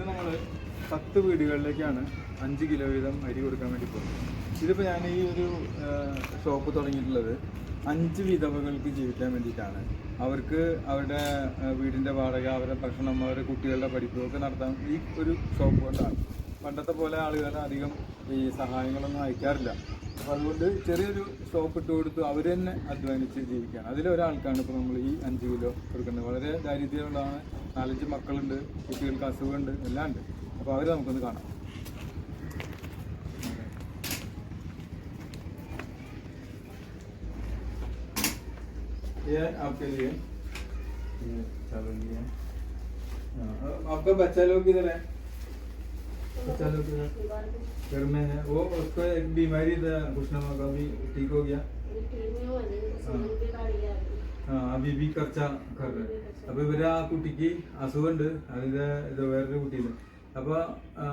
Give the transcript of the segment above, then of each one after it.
ഇന്ന് നമ്മൾ പത്ത് വീടുകളിലേക്കാണ് അഞ്ച് കിലോ വീതം അരി കൊടുക്കാൻ വേണ്ടി പോകുന്നത്. ഇതിപ്പോൾ ഞാൻ ഈ ഒരു ഷോപ്പ് തുടങ്ങിയിട്ടുള്ളത് അഞ്ച് വിധവകൾക്ക് ജീവിക്കാൻ വേണ്ടിയിട്ടാണ്. അവർക്ക് അവരുടെ വീടിന്റെ വാടക അവരുടെ ഭക്ഷണം അവരുടെ കുട്ടികളുടെ പഠിപ്പും ഒക്കെ നടത്താൻ ഈ ഒരു ഷോപ്പ് കൊണ്ടാണ്. പണ്ടത്തെ പോലെ ആളുകൾ അധികം ഈ സഹായങ്ങളൊന്നും അയക്കാറില്ല. അപ്പോൾ അതുകൊണ്ട് ചെറിയൊരു ഷോപ്പ് ഇട്ട് കൊടുത്തു അവർ തന്നെ അധ്വാനിച്ച് ജീവിക്കുകയാണ് അതിലൊരാൾക്കാണ് ഇപ്പോൾ നമ്മൾ ഈ അഞ്ച് കിലോ കൊടുക്കുന്നത് വളരെ ദാരിദ്ര്യമുള്ളതാണ് നാലഞ്ച് മക്കളുണ്ട് കുട്ടികൾക്ക് അസുഖമുണ്ട് എല്ലാം ഉണ്ട് അപ്പോൾ അവരെ നമുക്കൊന്ന് കാണാം ये आपके लिए ये चावल लिए हाँ, आपका बच्चा लोग किधर है बच्चा लोग किधर घर में है वो उसको एक बीमारी था घुटना का भी ठीक हो गया ആ അബി ബി കർച്ച കറ് അപ്പൊ ഇവര് ആ കുട്ടിക്ക് അസുഖമുണ്ട് അതിന്റെ ഇത് വേറൊരു കുട്ടിയുണ്ട് അപ്പൊ ആ,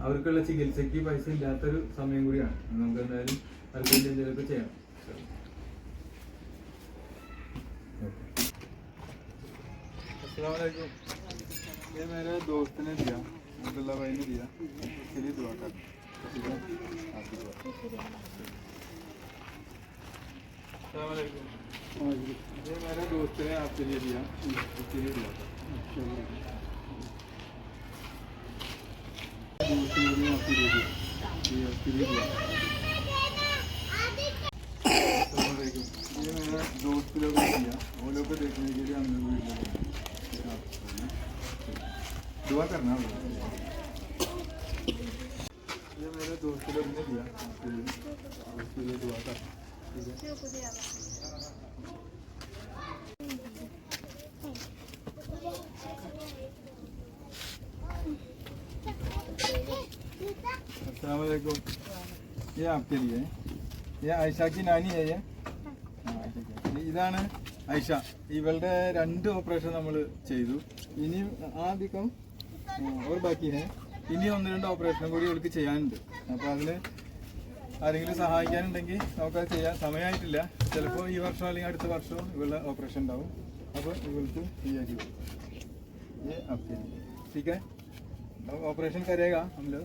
അവർക്കുള്ള ചികിത്സയ്ക്ക് പൈസ ഇല്ലാത്തൊരു സമയം കൂടിയാണ് നമുക്ക് എന്തായാലും അവർക്ക് വേണ്ടി എന്തെങ്കിലുമൊക്കെ ചെയ്യണം अस्सलाम वालेकुम ये मेरे दोस्त ने दिया अब्दुल्ला भाई ने दिया इसके लिए दुआ कर ठीक है आपकी दुआ अस्सलाम वालेकुम ये मेरे दोस्त ने आपके लिए दिया इसके लिए दुआ कर दोस्त ने भी आपके लिए दिया ये आपके लिए दुआ कर अस्सलाम वालेकुम ये मेरा दोस्त लोग ने दिया वो लोग को देखने के लिए हम लोग वीडियो बनाए ये आप करना। दुआ करना होगा मेरे दोस्त लोग ने दिया उसके लिए उसके लिए दुआ कर ठीक है अस्सलाम वालेकुम ये आपके लिए है ये आयशा की नानी है ये हाँ, ठीक है. ഇതാണ് ഐഷ ഇവളുടെ രണ്ട് ഓപ്പറേഷൻ നമ്മൾ ചെയ്തു ഇനി ആദ്യം ഒരു ബാക്കി ഹേ ഇനി ഒന്ന് രണ്ട് ഓപ്പറേഷനും കൂടി ഇവൾക്ക് ചെയ്യാനുണ്ട് അപ്പോൾ അതിന് ആരെങ്കിലും സഹായിക്കാനുണ്ടെങ്കിൽ നമുക്കത് ചെയ്യാൻ സമയമായിട്ടില്ല ചിലപ്പോൾ ഈ വർഷം അല്ലെങ്കിൽ അടുത്ത വർഷവും ഇവളുടെ ഓപ്പറേഷൻ ഉണ്ടാവും അപ്പോൾ ഇവൾക്ക് ഈ അരി കൊടുക്കും. ये आपके लिए ठीक है अब ऑपरेशन करेगा हम लोग